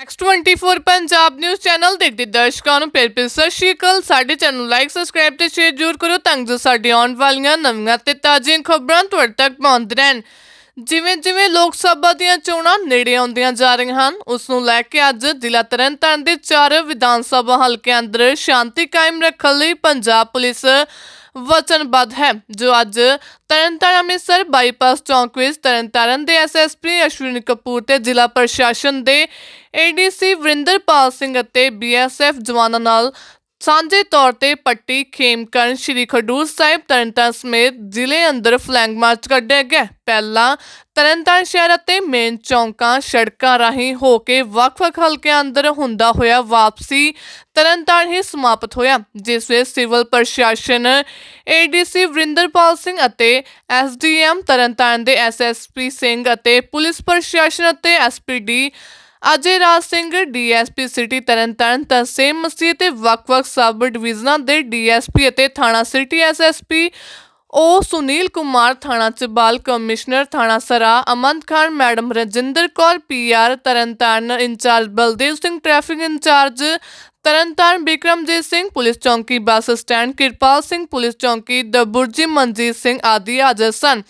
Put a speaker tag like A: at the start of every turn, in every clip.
A: X24 Punjab news channel ਦੇਖਦੇ ਦਰਸ਼ਕਾਂ ਨੂੰ ਪਿਆਰ ਭਰੀ ਸਤਿ ਸ਼੍ਰੀ ਅਕਾਲ। ਸਾਡੇ ਚੈਨਲ ਲਾਈਕ ਸਬਸਕ੍ਰਾਈਬ ਤੇ ਸ਼ੇਅਰ ਜ਼ਰੂਰ ਕਰੋ ਤਾਂ ਜੋ ਸਾਡੇ ਆਉਣ ਵਾਲੀਆਂ ਨਵੀਆਂ ਤੇ ਤਾਜ਼ੀਆਂ ਖਬਰਾਂ ਤੁਹਾਡੇ ਤੱਕ ਪਹੁੰਚ ਰਹਿਣ। ਜਿਵੇਂ ਜਿਵੇਂ ਲੋਕ ਸਭਾ ਦੀਆਂ ਚੋਣਾਂ ਨੇੜੇ ਆਉਂਦੀਆਂ ਜਾ ਰਹੀਆਂ ਹਨ, ਉਸ ਨੂੰ ਲੈ ਕੇ ਅੱਜ ਜ਼ਿਲ੍ਹਾ ਤਰਨਤਾਰਨ ਦੇ ਚਾਰ ਵਿਧਾਨ ਸਭਾ ਹਲਕਿਆਂ ਅੰਦਰ ਸ਼ਾਂਤੀ ਕਾਇਮ ਰੱਖਣ ਲਈ ਪੰਜਾਬ ਪੁਲਿਸ ਵਚਨਬੱਧ ਹੈ, ਜੋ ਅੱਜ ਤਰਨਤਾਰਨ ਅੰਮ੍ਰਿਤਸਰ ਬਾਈਪਾਸ ਚੌਂਕ ਵਿੱਚ ਤਰਨਤਾਰਨ ਦੇ ਐਸਐਸਪੀ ਅਸ਼ਵਿਨ ਕਪੂਰ ਤੇ ਜ਼ਿਲ੍ਹਾ ਪ੍ਰਸ਼ਾਸਨ ਦੇ ਏਡੀਸੀ ਵਰਿੰਦਰਪਾਲ ਸਿੰਘ ਅਤੇ ਬੀਐਸਐਫ ਜਵਾਨਾਂ ਨਾਲ ਸਾਂਝੇ ਤੌਰ ਤੇ ਪੱਟੀ, ਖੇਮਕਰਨ, ਸ਼੍ਰੀ ਖਡੂਰ ਸਾਹਿਬ, ਤਰਨਤਾਰਨ ਸਮੇਤ ਜ਼ਿਲ੍ਹੇ ਅੰਦਰ ਫਲੈਗ ਮਾਰਚ ਕੱਢਿਆ ਗਿਆ। ਪਹਿਲਾਂ ਤਰਨਤਾਰਨ ਸ਼ਹਿਰ ਅਤੇ ਮੇਨ ਚੌਂਕਾਂ ਸੜਕਾਂ ਰਾਹੀਂ ਹੋ ਕੇ ਵੱਖ-ਵੱਖ ਹਲਕਿਆਂ ਅੰਦਰ ਹੁੰਦਾ ਹੋਇਆ ਵਾਪਸੀ ਤਰਨਤਾਰਨ ਹੀ ਸਮਾਪਤ ਹੋਇਆ, ਜਿਸ ਵਿੱਚ ਸਿਵਲ ਪ੍ਰਸ਼ਾਸਨ ਏਡੀਸੀ ਵਰਿੰਦਰਪਾਲ ਸਿੰਘ ਅਤੇ ਐਸਡੀਐਮ ਤਰਨਤਾਰਨ ਦੇ ਐਸਐਸਪੀ ਸਿੰਘ ਅਤੇ ਪੁਲਿਸ ਪ੍ਰਸ਼ਾਸਨ ਅਤੇ SPD Ajay Raj Singh DSP city Tarn Taran Tasem Masih ਤੇ ਵੱਖ-ਵੱਖ ਸਬ ਡਿਵੀਜ਼ਨਾਂ ਦੇ ਡੀਐਸਪੀ ਅਤੇ ਥਾਣਾ ਸਿਟੀ ਐਸਐਸਪੀ ਉਹ ਸੁਨੀਲ ਕੁਮਾਰ ਥਾਣਾ ਚਬਾਲ ਕਮਿਸ਼ਨਰ ਥਾਣਾ ਸਰਾ Aman Khan, madam Rajinder Kaur PR Tarn Taran incharge Baldev Singh, traffic incharge Tarn Taran Bikramjit Singh, police ਚੌਂਕੀ bus stand Kirpal Singh, police ਚੌਂਕੀ ਦਬੁਰਜੀ ਮਨਜੀਤ ਸਿੰਘ ਆਦਿ ਹਾਜ਼ਰ ਸਨ।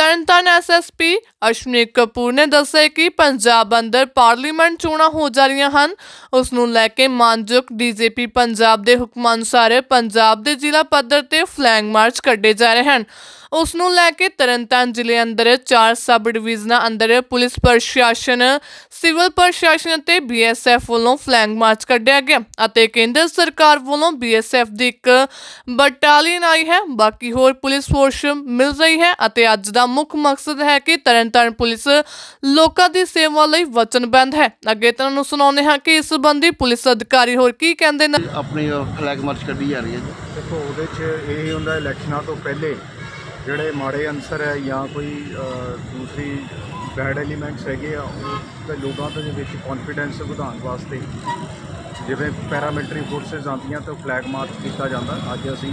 A: ਤਰਨਤਾਰਨ ਐਸਐਸਪੀ ਅਸ਼ਵਨੀ ਕਪੂਰ ਨੇ ਦੱਸਿਆ ਕਿ ਪੰਜਾਬ ਅੰਦਰ ਪਾਰਲੀਮੈਂਟ ਚੋਣਾਂ ਹੋ ਜਾ ਰਹੀਆਂ ਹਨ। ਉਸ ਨੂੰ ਲੈ ਕੇ ਮਾਨਯੋਗ ਡੀਜੀਪੀ ਪੰਜਾਬ ਦੇ ਹੁਕਮਾਂ ਅਨੁਸਾਰ ਪੰਜਾਬ ਦੇ ਜ਼ਿਲ੍ਹਾ ਪੱਧਰ ਤੇ ਫਲੈਗ ਮਾਰਚ ਕੱਢੇ ਜਾ ਰਹੇ ਹਨ। ਉਸ ਨੂੰ ਲੈ ਕੇ ਤਰਨਤਾਰਨ ਜ਼ਿਲ੍ਹੇ ਅੰਦਰ ਚਾਰ ਸਬ ਡਿਵੀਜ਼ਨਾਂ ਅੰਦਰ ਪੁਲਿਸ ਪ੍ਰਸ਼ਾਸਨ, ਸਿਵਲ ਪ੍ਰਸ਼ਾਸਨ ਅਤੇ ਬੀਐਸਐਫ ਵੱਲੋਂ ਫਲੈਗ ਮਾਰਚ ਕੱਢਿਆ ਗਿਆ ਅਤੇ ਕੇਂਦਰ ਸਰਕਾਰ ਵੱਲੋਂ ਬੀਐਸਐਫ ਦੀ ਇੱਕ ਬਟਾਲੀਅਨ ਆਈ ਹੈ। ਬਾਕੀ ਹੋਰ ਪੁਲਿਸ ਫੋਰਸ ਮਿਲ ਰਹੀ ਹੈ ਅਤੇ ਅੱਜ ਦਾ ਮੁੱਖ ਮਕਸਦ ਹੈ ਕਿ ਤਰਨਤਾਰਨ ਪੁਲਿਸ ਲੋਕਾਂ ਦੀ ਸੇਵਾ ਲਈ ਵਚਨਬੱਧ ਹੈ। ਅੱਗੇ ਤੁਹਾਨੂੰ ਸੁਣਾਉਂਦੇ ਹਾਂ ਕਿ ਇਸ ਸੰਬੰਧੀ ਪੁਲਿਸ ਅਧਿਕਾਰੀ ਹੋਰ ਕੀ ਕਹਿੰਦੇ ਨੇ।
B: ਆਪਣੀ ਫਲੈਗ ਮਾਰਚ ਕੱਢੀ ਜਾ ਰਹੀ ਹੈ ਜੀ।
C: ਦੇਖੋ ਉਹਦੇ 'ਚ ਇਹ ਹੁੰਦਾ ਇਲੈਕਸ਼ਨਾਂ ਤੋਂ ਪਹਿਲੇ ਜਿਹੜੇ ਮਾੜੇ ਅਨਸਰ ਹੈ ਜਾਂ ਕੋਈ ਦੂਸਰੀ ਬੈਡ ਐਲੀਮੈਂਟਸ ਹੈਗੇ ਆ ਉਹ ਤੇ ਲੋਕਾਂ ਦੇ ਵਿੱਚ ਕੌਨਫੀਡੈਂਸ ਵਧਾਉਣ ਵਾਸਤੇ ਜਿਵੇਂ ਪੈਰਾਮਿਲਟਰੀ ਫੋਰਸਸ ਆਉਂਦੀਆਂ ਤਾਂ ਫਲੈਗ ਮਾਰਚ ਕੀਤਾ ਜਾਂਦਾ। ਅੱਜ ਅਸੀਂ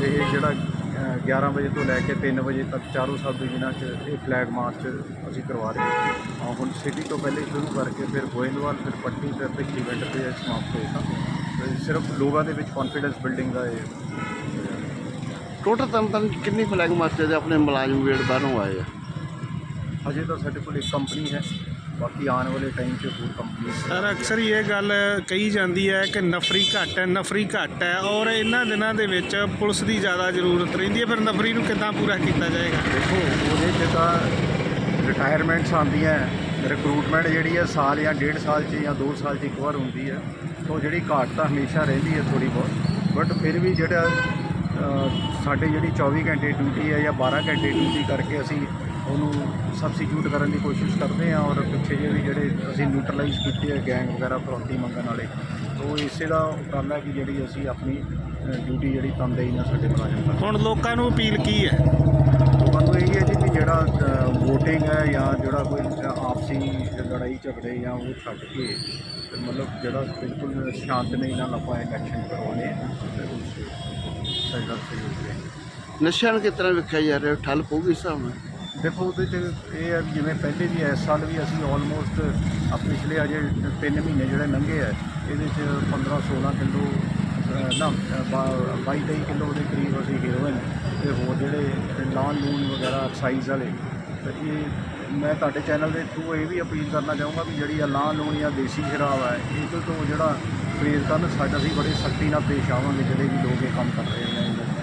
C: ਇਹ ਜਿਹੜਾ 11 ਵਜੇ ਤੋਂ ਲੈ ਕੇ 3 ਵਜੇ ਤੱਕ ਚਾਰੋਂ ਸਬ ਡਿਵੀਜ਼ਨਾਂ 'ਚ ਇਹ ਫਲੈਗ ਮਾਰਚ ਅਸੀਂ ਕਰਵਾ ਰਹੇ ਹਾਂ ਹੁਣ ਸਿਟੀ ਤੋਂ ਪਹਿਲੇ ਸ਼ੁਰੂ ਕਰਕੇ ਫਿਰ ਗੋਇੰਦਵਾਲ ਫਿਰ ਪੱਟੀ ਫਿਰ ਭਿੱਖੀ ਪਿੰਡ ਤੇ ਇਹ ਸਮਾਪਤ ਹੋਏਗਾ ਸਿਰਫ ਲੋਕਾਂ ਦੇ ਵਿੱਚ ਕੌਨਫੀਡੈਂਸ ਬਿਲਡਿੰਗ ਦਾ ਇਹ
B: ਟੋਟਲ ਤਨ ਤਨ ਕਿੰਨੀ ਫਲੈਗ ਮਾਰਚ ਦੇ ਆਪਣੇ ਮੁਲਾਜ਼ਮ ਵੇੜ ਬਾਹਰੋਂ ਆਏ ਆ?
C: ਅਜੇ ਤਾਂ ਸਾਡੇ ਕੋਲ ਇੱਕ ਕੰਪਨੀ ਹੈ। ਬਾਕੀ ਆਉਣ ਵਾਲੇ ਟਾਈਮ 'ਚ ਹੋਰ ਕੰਪਨੀ
D: ਸਰ ਅਕਸਰ ਹੀ ਇਹ ਗੱਲ ਕਹੀ ਜਾਂਦੀ ਹੈ ਕਿ ਨਫਰੀ ਘੱਟ ਹੈ ਨਫਰੀ ਘੱਟ ਹੈ ਔਰ ਇਹਨਾਂ ਦਿਨਾਂ ਦੇ ਵਿੱਚ ਪੁਲਿਸ ਦੀ ਜ਼ਿਆਦਾ ਜ਼ਰੂਰਤ ਰਹਿੰਦੀ ਹੈ। ਫਿਰ ਨਫਰੀ ਨੂੰ ਕਿੱਦਾਂ ਪੂਰਾ ਕੀਤਾ ਜਾਏਗਾ?
C: ਦੇਖੋ ਉਹਦੇ 'ਚ ਤਾਂ ਰਿਟਾਇਰਮੈਂਟਸ ਆਉਂਦੀਆਂ ਰਿਕਰੂਟਮੈਂਟ ਜਿਹੜੀ ਹੈ ਸਾਲ ਜਾਂ ਡੇਢ ਸਾਲ 'ਚ ਜਾਂ 2 ਸਾਲ 'ਚ ਇੱਕ ਵਾਰ ਹੁੰਦੀ ਹੈ। ਤਾਂ ਜਿਹੜੀ ਘਾਟ ਤਾਂ ਹਮੇਸ਼ਾ ਰਹਿੰਦੀ ਹੈ ਥੋੜੀ ਬਹੁਤ। ਬਟ ਫਿਰ ਵੀ ਜਿਹੜਾ ਸਾਡੇ ਜਿਹੜੀ 24 ਘੰਟੇ ਡਿਊਟੀ ਹੈ ਜਾਂ 12 ਘੰਟੇ ਡਿਊਟੀ ਕਰਕੇ ਅਸੀਂ ਉਹਨੂੰ ਸਬਸਟੀਟਿਊਟ ਕਰਨ ਦੀ ਕੋਸ਼ਿਸ਼ ਕਰਦੇ ਹਾਂ ਔਰ ਪਿੱਛੇ ਜਿਹੇ ਵੀ ਜਿਹੜੇ ਅਸੀਂ ਨਿਊਟਰਲਾਈਜ਼ ਕੀਤੇ ਹੈ ਗੈਂਗ ਵਗੈਰਾ ਫਰੋਤੀ ਮੰਗਣ ਵਾਲੇ ਉਹ ਇਸੇ ਦਾ ਕੰਮ ਹੈ ਕਿ ਜਿਹੜੀ ਅਸੀਂ ਆਪਣੀ ਡਿਊਟੀ ਜਿਹੜੀ ਤਨਦੇਹੀ ਨਾਲ ਸਾਡੇ ਮੁਲਾਜ਼ਮ ਕਰਦੇ
D: ਹੁਣ ਲੋਕਾਂ ਨੂੰ ਅਪੀਲ ਕੀ ਹੈ?
C: ਲੋਕਾਂ ਨੂੰ ਇਹ ਹੈ ਜੀ ਵੀ ਜਿਹੜਾ VOTING ਹੈ ਜਾਂ ਜਿਹੜਾ ਕੋਈ ਆਪਸੀ ਲੜਾਈ ਝਗੜੇ ਜਾਂ ਉਹ ਛੱਡ ਕੇ ਤੇ ਮਤਲਬ ਜਿਹੜਾ ਬਿਲਕੁਲ ਸ਼ਾਂਤਮਈ ਨਾਲ ਆਪਾਂ ਇਲੈਕਸ਼ਨ ਕਰਵਾਉਣੇ ਆ ਤੇ ਉਸ ਸਾਡਾ ਸਹਿਯੋਗ ਦੇ
B: ਨਸ਼ਿਆਂ ਨੂੰ ਕਿਸ ਤਰ੍ਹਾਂ ਵੇਖਿਆ ਜਾ ਰਿਹਾ? ਠੱਲ ਪਊਗੀ ਹਿਸਾਬ ਨਾਲ?
C: ਦੇਖੋ, ਉਹਦੇ 'ਚ ਇਹ ਹੈ ਵੀ ਜਿਵੇਂ ਪਹਿਲੇ ਵੀ ਇਸ ਸਾਲ ਵੀ ਅਸੀਂ ਆਲਮੋਸਟ ਆ ਪਿਛਲੇ ਅਜੇ 3 ਮਹੀਨੇ ਜਿਹੜੇ ਲੰਘੇ ਆ, ਇਹਦੇ 'ਚ 15 16 ਕਿਲੋ ਨਾ 22 23 ਕਿਲੋ ਦੇ ਕਰੀਬ ਅਸੀਂ ਹੀਰੋਇਨ ਤੇ ਹੋਰ ਜਿਹੜੇ ਲਾਨ ਲੂਨ ਵਗੈਰਾ ਐਕਸਾਈਜ਼ ਵਾਲੇ, ਤੇ ਇਹ ਮੈਂ ਤੁਹਾਡੇ ਚੈਨਲ ਦੇ ਥਰੂ ਇਹ ਵੀ ਅਪੀਲ ਕਰਨਾ ਚਾਹੂੰਗਾ ਵੀ ਜਿਹੜੀ ਆ ਲਾਨ ਲੂਣ ਜਾਂ ਦੇਸੀ ਸ਼ਰਾਬ ਹੈ ਇਹ ਤੋਂ ਜਿਹੜਾ ਪ੍ਰੇਰ ਕਰਨ, ਸਾਡਾ ਅਸੀਂ ਬੜੇ ਸਖਤੀ ਨਾਲ ਪੇਸ਼ ਆਵਾਂਗੇ, ਜਿਹੜੇ ਵੀ ਲੋਕ ਇਹ ਕੰਮ ਕਰ ਰਹੇ ਨੇ।